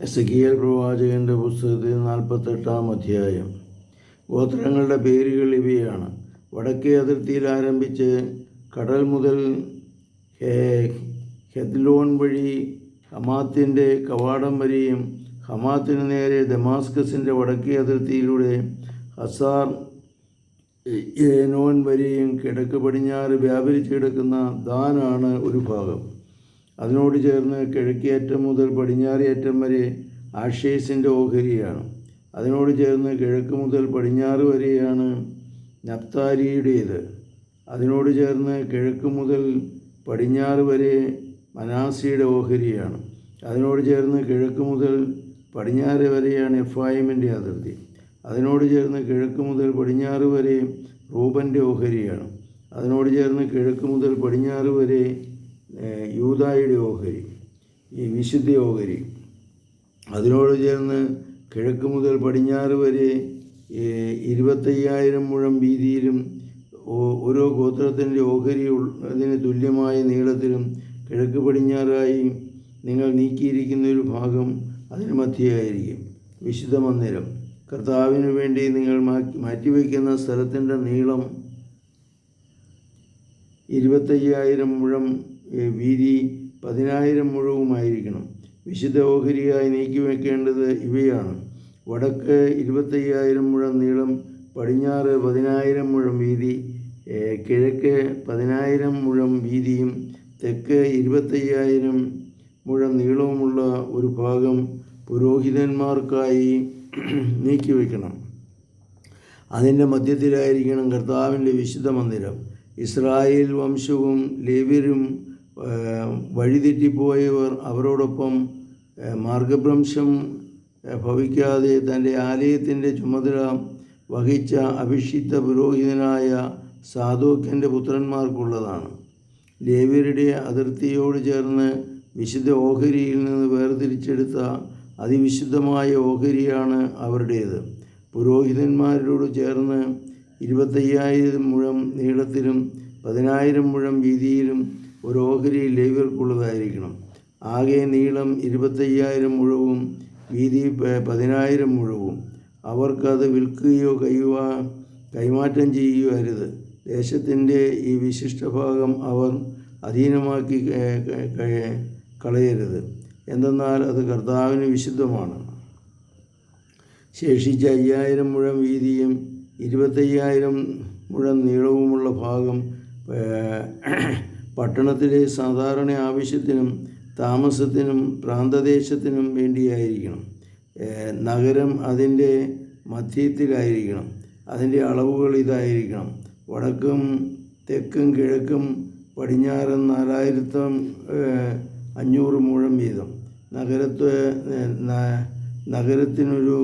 എസക്കിയൽ പ്രവാചകന്റെ പുസ്തകത്തിൽ നാൽപ്പത്തെട്ടാം അധ്യായം. ഗോത്രങ്ങളുടെ പേരുകൾ ഇവയാണ്. വടക്കേ അതിർത്തിയിൽ ആരംഭിച്ച് കടൽ മുതൽ ഹെദ്ലോൺ വഴി ഹമാത്തിന്റെ കവാടം വരെയും ഹമാത്തിന് നേരെ ദമാസ്കസിന്റെ വടക്കേ അതിർത്തിയിലൂടെ ഹസാർ ഏനോൻ വരെയും കിഴക്ക് പടിഞ്ഞാറ് വ്യാപരിച്ചു കിടക്കുന്ന ദാനാണ് ഒരു ഭാഗം. അതിനോട് ചേർന്ന് കിഴക്കേയറ്റം മുതൽ പടിഞ്ഞാറേയറ്റം വരെ ആഷേസിന്റെ ഓഹരിയാണ്. അതിനോട് ചേർന്ന് കിഴക്ക് മുതൽ പടിഞ്ഞാറ് വരെയാണ് നപ്താരിയുടേത് അതിനോട് ചേർന്ന് കിഴക്ക് മുതൽ പടിഞ്ഞാറ് വരെ മനാസിയുടെ ഓഹരിയാണ്. അതിനോട് ചേർന്ന് കിഴക്ക് മുതൽ പടിഞ്ഞാറ് വരെയാണ് എഫായിമിന്റെ അതിർത്തി. അതിനോട് ചേർന്ന് കിഴക്ക് മുതൽ പടിഞ്ഞാറ് വരെ റൂബന്റെ ഓഹരിയാണ്. അതിനോട് ചേർന്ന് കിഴക്ക് മുതൽ പടിഞ്ഞാറ് വരെ ഏഹ്, യൂദായുടെ ഓഹരി ഈ വിശുദ്ധ ഓഹരി. അതിനോട് ചേർന്ന് കിഴക്ക് മുതൽ പടിഞ്ഞാറ് വരെ ഇരുപത്തയ്യായിരം മുഴം വീതിയിലും ഓരോ ഗോത്രത്തിന്റെ ഓഹരി അതിന് തുല്യമായ നീളത്തിലും കിഴക്ക് പടിഞ്ഞാറായി നിങ്ങൾ നീക്കിയിരിക്കുന്ന ഒരു ഭാഗം അതിന് മധ്യയായിരിക്കും. വിശുദ്ധ മന്ദിരം. കർത്താവിന് വേണ്ടി നിങ്ങൾ മാറ്റി മാറ്റിവെക്കുന്ന സ്ഥലത്തിന്റെ നീളം ഇരുപത്തയ്യായിരം മുഴം വീതി പതിനായിരം മുഴവുമായിരിക്കണം. വിശുദ്ധ ഓഹരിയായി നീക്കി വയ്ക്കേണ്ടത് ഇവയാണ്. വടക്ക് ഇരുപത്തയ്യായിരം മുഴം നീളം പടിഞ്ഞാറ് പതിനായിരം മുഴം വീതി കിഴക്ക് പതിനായിരം മുഴം വീതിയും തെക്ക് ഇരുപത്തയ്യായിരം മുഴം നീളവുമുള്ള ഒരു ഭാഗം പുരോഹിതന്മാർക്കായി നീക്കിവെക്കണം അതിന്റെ മധ്യത്തിലായിരിക്കണം കർത്താവിന്റെ വിശുദ്ധ മന്ദിരം. ഇസ്രായേൽ വംശവും ലേവ്യരും വഴിതെറ്റിപ്പോയവർ അവരോടൊപ്പം മാർഗഭ്രംശം ഭവിക്കാതെ തന്റെ ആലയത്തിന്റെ ചുമതല വഹിച്ച അഭിഷിക്ത പുരോഹിതനായ സാധോക്കിന്റെ പുത്രന്മാർക്കുള്ളതാണ്. ലേവ്യരുടെ അതിർത്തിയോട് ചേർന്ന് വിശുദ്ധ ഓഹരിയിൽ നിന്ന് വേർതിരിച്ചെടുത്ത അതിവിശുദ്ധമായ ഓഹരിയാണ് അവരുടേത്. പുരോഹിതന്മാരോട് ചേർന്ന് ഇരുപത്തയ്യായിരം മുഴം നീളത്തിലും പതിനായിരം മുഴം വീതിയിലും ഒരു ഓഹരി ലേവ്യർക്കുള്ളതായിരിക്കണം. ആകെ നീളം ഇരുപത്തയ്യായിരം മുഴവും വീതി പതിനായിരം മുഴവും. അവർക്കത് വിൽക്കുകയോ കൈവാ കൈമാറ്റം ചെയ്യുകയോ അരുത്. ദേശത്തിന്റെ ഈ വിശിഷ്ടഭാഗം അവർ അധീനമാക്കി കളയരുത്. എന്തെന്നാൽ അത് കർത്താവിന് വിശുദ്ധമാണ്. ശേഷിച്ച അയ്യായിരം മുഴം വീതിയും ഇരുപത്തയ്യായിരം മുഴം നീളവുമുള്ള ഭാഗം പട്ടണത്തിലെ സാധാരണ ആവശ്യത്തിനും താമസത്തിനും പ്രാന്തദേശത്തിനും വേണ്ടിയായിരിക്കണം. നഗരം അതിന്റെ മധ്യത്തിലായിരിക്കണം. അതിന്റെ അളവുകൾ ഇതായിരിക്കണം. വടക്കും തെക്കും കിഴക്കും പടിഞ്ഞാറും നാലായിരത്തും അഞ്ഞൂറ് മുഴം വീതം. നഗരത്ത് നഗരത്തിനൊരു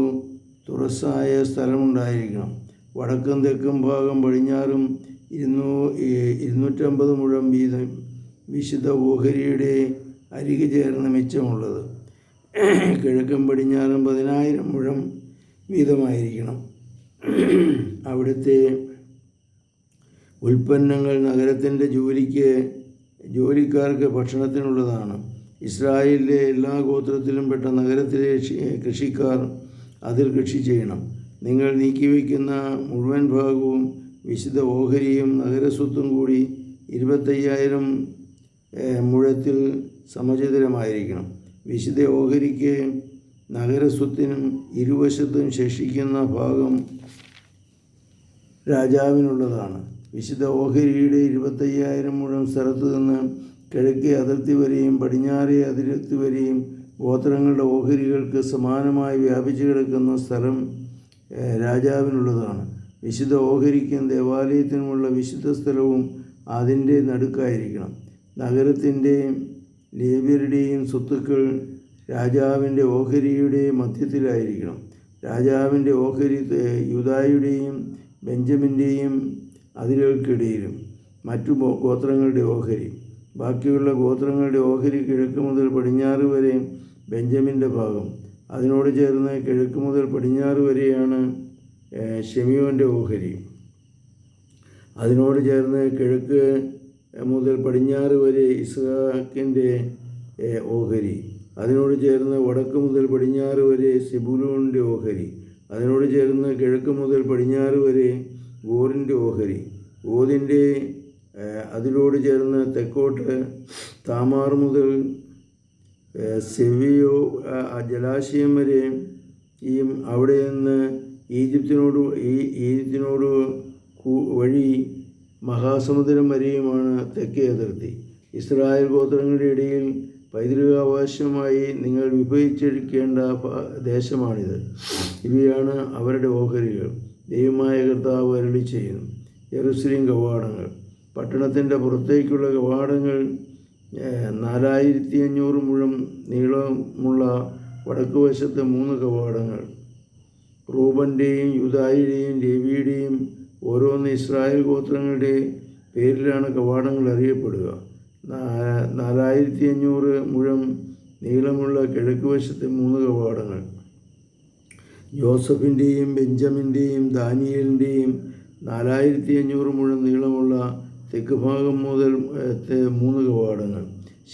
തുറസായ സ്ഥലമുണ്ടായിരിക്കണം. വടക്കും തെക്കും ഭാഗം പടിഞ്ഞാറും ഇരുന്നൂ ഇരുന്നൂറ്റമ്പത് മുഴം വീതം വിശുദ്ധ ഓഹരിയുടെ അരികെ ചേർന്ന് മിച്ചമുള്ളത്. കിഴക്കും പടിഞ്ഞാറും പതിനായിരം മുഴം വീതമായിരിക്കണം. അവിടുത്തെ ഉൽപ്പന്നങ്ങൾ നഗരത്തിന്റെ ജോലിക്ക് ജോലിക്കാർക്ക് ഭക്ഷണത്തിനുള്ളതാണ്. ഇസ്രായേലിലെ എല്ലാ ഗോത്രത്തിലും പെട്ട നഗരത്തിലെ കൃഷി- കൃഷിക്കാർ അതിൽ കൃഷി ചെയ്യണം. നിങ്ങൾ നീക്കിവെക്കുന്ന മുഴുവൻ ഭാഗവും വിശുദ്ധ ഓഹരിയും നഗരസ്വത്തും കൂടി ഇരുപത്തയ്യായിരം മുഴത്തിൽ സമചിതരമായിരിക്കണം. വിശുദ്ധ ഓഹരിക്ക് നഗരസ്വത്തിനും ഇരുവശത്തും ശേഷിക്കുന്ന ഭാഗം രാജാവിനുള്ളതാണ്. വിശുദ്ധ ഓഹരിയുടെ ഇരുപത്തയ്യായിരം മുഴം സ്ഥലത്തു നിന്ന് കിഴക്കേ അതിർത്തി വരെയും പടിഞ്ഞാറേ അതിർത്തി വരെയും ഗോത്രങ്ങളുടെ ഓഹരികൾക്ക് സമാനമായി വ്യാപിച്ചു കിടക്കുന്ന സ്ഥലം രാജാവിനുള്ളതാണ്. വിശുദ്ധ ഓഹരിക്കും ദേവാലയത്തിനുമുള്ള വിശുദ്ധ സ്ഥലവും അതിന്റെ നടുക്കായിരിക്കണം. നഗരത്തിന്റെയും ലേവ്യരുടെയും സ്വത്തുക്കൾ രാജാവിന്റെ ഓഹരിയുടെ മധ്യത്തിലായിരിക്കണം. രാജാവിന്റെ ഓഹരി യുദായുടെയും ബെഞ്ചമിന്റെയും അതിരുകൾക്കിടയിലും മറ്റു ഗോത്രങ്ങളുടെ ഓഹരി. ബാക്കിയുള്ള ഗോത്രങ്ങളുടെ ഓഹരി കിഴക്ക് മുതൽ പടിഞ്ഞാറ് വരെ ബെഞ്ചമിന്റെ ഭാഗം. അതിനോട് ചേർന്ന് കിഴക്ക് മുതൽ പടിഞ്ഞാറ് വരെയാണ് ഷെമിയോന്റെ ഓഹരി. അതിനോട് ചേർന്ന് കിഴക്ക് മുതൽ പടിഞ്ഞാറ് വരെ ഇസ്ഹാക്കിന്റെ ഓഹരി. അതിനോട് ചേർന്ന് വടക്ക് മുതൽ പടിഞ്ഞാറ് വരെ സിബുലൂണിന്റെ ഓഹരി. അതിനോട് ചേർന്ന് കിഴക്ക് മുതൽ പടിഞ്ഞാറ് വരെ ഗോറിന്റെ ഓഹരി. ഗോതിന്റെ ഏഹ്, അതിനോട് ചേർന്ന് തെക്കോട്ട് താമാർ മുതൽ സെവിയോ ജലാശയം വരെ ഈ അവിടെ നിന്ന് ഈജിപ്തിനോട് ഈ ഈജിപ്തിനോട് വഴി മഹാസമുദ്രം വരെയുമാണ് തെക്കേ അതിർത്തി. ഇസ്രായേൽ ഗോത്രങ്ങളുടെ ഇടയിൽ പൈതൃകാവകാശമായി നിങ്ങൾ വിഭജിച്ചെടുക്കേണ്ട ദേശമാണിത്. ഇവയാണ് അവരുടെ ഓഹരികൾ. ദൈവമായ കർത്താവ് അരളി ചെയ്യുന്നു. യെറുസലേം കവാടങ്ങൾ. പട്ടണത്തിന്റെ പുറത്തേക്കുള്ള കവാടങ്ങൾ നാലായിരത്തി അഞ്ഞൂറ് മുഴം നീളമുള്ള വടക്കുവശത്ത് മൂന്ന് കവാടങ്ങൾ. റൂബന്റെയും യുദായിയുടെയും ലേവിയുടെയും ഓരോന്ന് ഇസ്രായേൽ ഗോത്രങ്ങളുടെ പേരിലാണ് കവാടങ്ങൾ അറിയപ്പെടുക. നാലായിരത്തി അഞ്ഞൂറ് മുഴം നീളമുള്ള കിഴക്ക് വശത്തെ മൂന്ന് കവാടങ്ങൾ. ജോസഫിന്റെയും ബെഞ്ചമിന്റെയും ദാനിയലിന്റെയും നാലായിരത്തി അഞ്ഞൂറ് മുഴം നീളമുള്ള തെക്ക് ഭാഗം മുതൽ മൂന്ന് കവാടങ്ങൾ.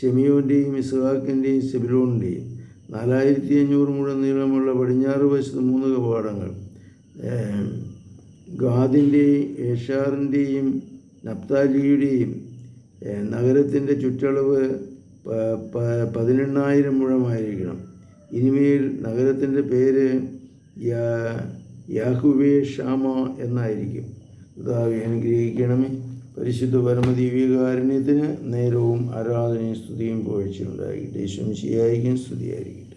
ഷെമിയോന്റെയും ഇസ്ഹാക്കിന്റെയും സെബിലോണിന്റെയും നാലായിരത്തി അഞ്ഞൂറ് മുഴം നീളമുള്ള പടിഞ്ഞാറ് വശത്ത് മൂന്ന് കവാടങ്ങൾ. ഗാദിന്റെയും ഏഷാറിന്റെയും നപ്താലിയുടെയും നഗരത്തിന്റെ ചുറ്റളവ് പതിനെണ്ണായിരം മുഴമായിരിക്കണം. ഇനിമേൽ നഗരത്തിന്റെ പേര് യാഹുവേ ഷാമ എന്നായിരിക്കും. കർത്താവെ അനുഗ്രഹിക്കണമേ. പരിശുദ്ധ പരമദിവ്യകാരുണ്യത്തിന് നേരവും ആരാധനയും സ്തുതിയും പുകഴ്ചയുണ്ടായിരിക്കട്ടെ ശംശിയായിരിക്കും സ്തുതിയായിരിക്കും.